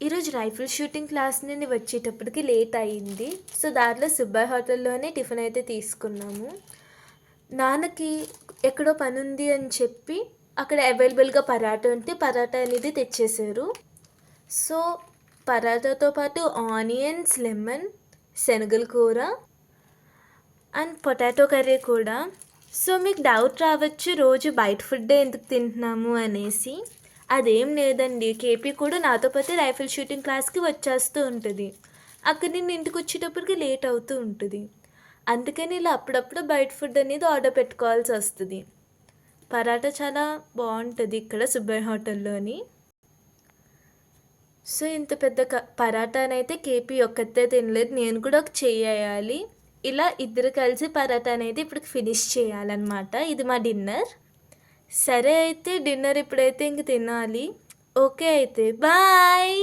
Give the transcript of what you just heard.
ఈరోజు rifle shooting class నుండి వచ్చేటప్పటికి లేట్ అయింది. సో దారిలో సుబ్బాయ్ హోటల్లోనే టిఫిన్ అయితే తీసుకున్నాము. నాన్నకి ఎక్కడో పని ఉంది అని చెప్పి అక్కడ అవైలబుల్గా పరాటా ఉంటే పరాటా అనేది తెచ్చేశారు. సో పరాటాతో పాటు ఆనియన్స్ లెమన్ శనగల కూర అండ్ పొటాటో కర్రీ కూడా. సో మీకు డౌట్ రావచ్చు రోజు బయట ఫుడ్ ఎందుకు తింటున్నాము అనేసి. అదేం లేదండి. కేపీ కూడా నాతో పాటు రైఫిల్ షూటింగ్ క్లాస్కి వచ్చేస్తూ ఉంటుంది. అక్కడ నేను ఇంటికి వచ్చేటప్పటికి లేట్ అవుతూ ఉంటుంది. అందుకని ఇలా అప్పుడప్పుడు బయట ఫుడ్ అనేది ఆర్డర్ పెట్టుకోవాల్సి వస్తుంది. పరాటా చాలా బాగుంటుంది ఇక్కడ సుబ్బయ్య హోటల్లోని సో ఇంత పెద్ద క పరాటానైతే కేపీ ఒక్కతే తినలేదు. నేను కూడా ఒక చేయాలి ఇలా ఇద్దరు కలిసి పరాటా అనేది ఇప్పుడు ఫినిష్ చేయాలన్నమాట. ఇది మా డిన్నర్. సరే అయితే డిన్నర్ ఇప్పుడైతే ఇంక తినాలి. ఓకే అయితే బాయ్!